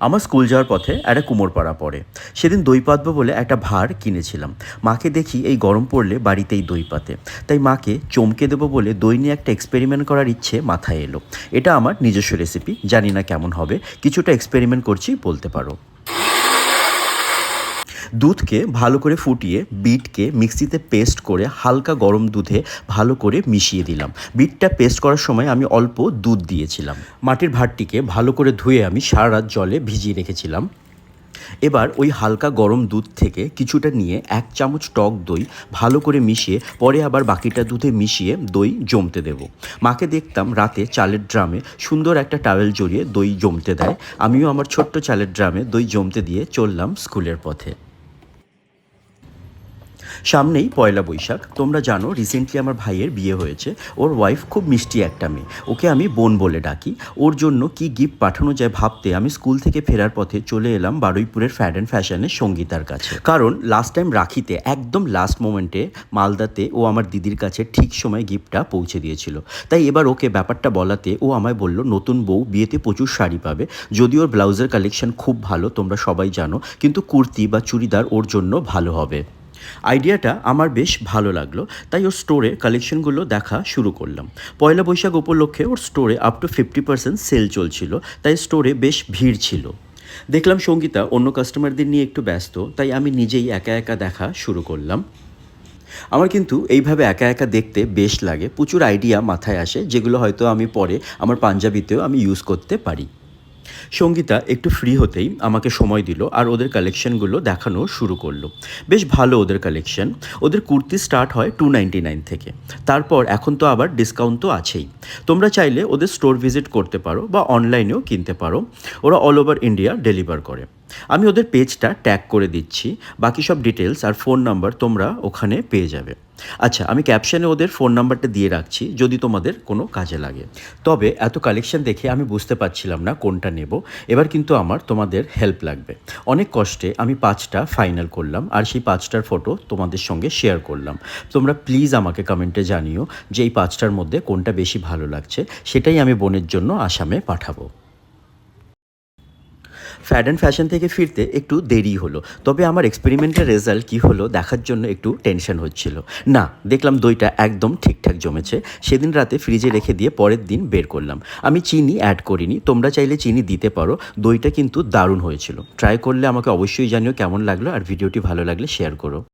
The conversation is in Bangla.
আমার স্কুল যাওয়ার পথে একটা কুমোরপাড়া পড়ে। সেদিন দই পাতবো বলে একটা ভার কিনেছিলাম। মাকে দেখি এই গরম পড়লে বাড়িতেই দই পাতে। তাই মাকে চমকে দেবো বলে দই নিয়ে একটা এক্সপেরিমেন্ট করার ইচ্ছে মাথায় এলো। এটা আমার নিজস্ব রেসিপি জানি না কেমন হবে। কিছুটা এক্সপেরিমেন্ট করছি, বলতে পারো। দুধকে ভালো করে ফুটিয়ে, বিটকে মিক্সিতে পেস্ট করে হালকা গরম দুধে ভালো করে মিশিয়ে দিলাম। বিটটা পেস্ট করার সময় আমি অল্প দুধ দিয়েছিলাম। মাটির ভাতটিকে ভালো করে ধুয়ে আমি সারা রাত জলে ভিজিয়ে রেখেছিলাম। এবার ওই হালকা গরম দুধ থেকে কিছুটা নিয়ে এক চামচ টক দই ভালো করে মিশিয়ে, পরে আবার বাকিটা দুধে মিশিয়ে দই জমতে দেব। মাকে দেখতাম রাতে চালের ড্রামে সুন্দর একটা টাওয়েল জড়িয়ে দই জমতে দেয়। আমিও আমার ছোট্ট চালের ড্রামে দই জমতে দিয়ে চললাম স্কুলের পথে। সামনেই পয়লা বৈশাখ। তোমরা জানো রিসেন্টলি আমার ভাইয়ের বিয়ে হয়েছে। ওর ওয়াইফ খুব মিষ্টি একটা মেয়ে। ওকে আমি বোন বলে ডাকি। ওর জন্য কি গিফট পাঠানো যায় ভাবতে আমি স্কুল থেকে ফেরার পথে চলে এলাম বারুইপুরের ফ্যাড অ্যান্ড ফ্যাশনের সঙ্গীতার কাছে। কারণ লাস্ট টাইম রাখিতে, একদম লাস্ট মোমেন্টে মালদাতে ও আমার দিদির কাছে ঠিক সময় গিফটটা পৌঁছে দিয়েছিল। তাই এবার ওকে ব্যাপারটা বলাতে ও আমায় বলল, নতুন বউ বিয়েতে প্রচুর শাড়ি পাবে। যদি ওর ব্লাউজের কালেকশন খুব ভালো, তোমরা সবাই জানো, কিন্তু কুর্তি বা চুড়িদার ওর জন্য ভালো হবে। আইডিয়াটা আমার বেশ ভালো লাগল, তাই ওর স্টোরে কালেকশনগুলো দেখা শুরু করলাম। পয়লা বৈশাখ উপলক্ষে ওর স্টোরে up to fifty percent sale চলছিল, তাই স্টোরে বেশ ভিড় ছিল। দেখলাম সঙ্গীতা অন্য কাস্টমারদের নিয়ে একটু ব্যস্ত, তাই আমি নিজেই একা একা দেখা শুরু করলাম। আমার কিন্তু এইভাবে একা একা দেখতে বেশ লাগে, প্রচুর আইডিয়া মাথায় আসে, যেগুলো হয়তো আমি পরে আমার পাঞ্জাবিতেও আমি ইউজ করতে পারি। সঙ্গীতা একটু ফ্রি হতেই আমাকে সময় দিল আর ওদের কালেকশনগুলো দেখানো শুরু করল। বেশ ভালো ওদের কালেকশন ওদের কুর্তি স্টার্ট হয় টু নাইনটি নাইন থেকে। তারপর এখন তো আবার ডিসকাউন্ট তো আছেই। তোমরা চাইলে ওদের স্টোর ভিজিট করতে পারো বা অনলাইনেও কিনতে পারো। ওরা অল ওভার ইন্ডিয়া ডেলিভার করে। আমি ওদের পেজটা ট্যাগ করে দিচ্ছি, বাকি সব ডিটেলস আর ফোন নাম্বার তোমরা ওখানে পেয়ে যাবে। আচ্ছা আমি ক্যাপশনে ওদের ফোন নাম্বারটা দিয়ে রাখছি, যদি তোমাদের কোনো কাজে লাগে। তবে এত কালেকশন দেখে আমি বুঝতে পারছিলাম না কোনটা নেব। এবার কিন্তু আমার তোমাদের হেল্প লাগবে। অনেক কষ্টে আমি পাঁচটা ফাইনাল করলাম, আর সেই পাঁচটার ফটো তোমাদের সঙ্গে শেয়ার করলাম। তোমরা প্লিজ আমাকে কমেন্টে জানিও যে এই পাঁচটার মধ্যে কোনটা বেশি ভালো লাগছে, সেটাই আমি বোনের জন্য আসামে পাঠাবো। ফ্যাড অ্যান্ড ফ্যাশন থেকে ফিরতে একটু দেরি হলো। তবে আমার এক্সপেরিমেন্টের রেজাল্ট কী হলো দেখার জন্য একটু টেনশন হচ্ছিল। না, দেখলাম দইটা একদম ঠিকঠাক জমেছে। সেদিন রাতে ফ্রিজে রেখে দিয়ে পরের দিন বের করলাম। আমি চিনি অ্যাড করিনি। তোমরা চাইলে চিনি দিতে পারো। দইটা কিন্তু দারুণ হয়েছিল। ট্রাই করলে আমাকে অবশ্যই জানিও কেমন লাগল আর ভিডিওটি ভালো লাগলে শেয়ার করো।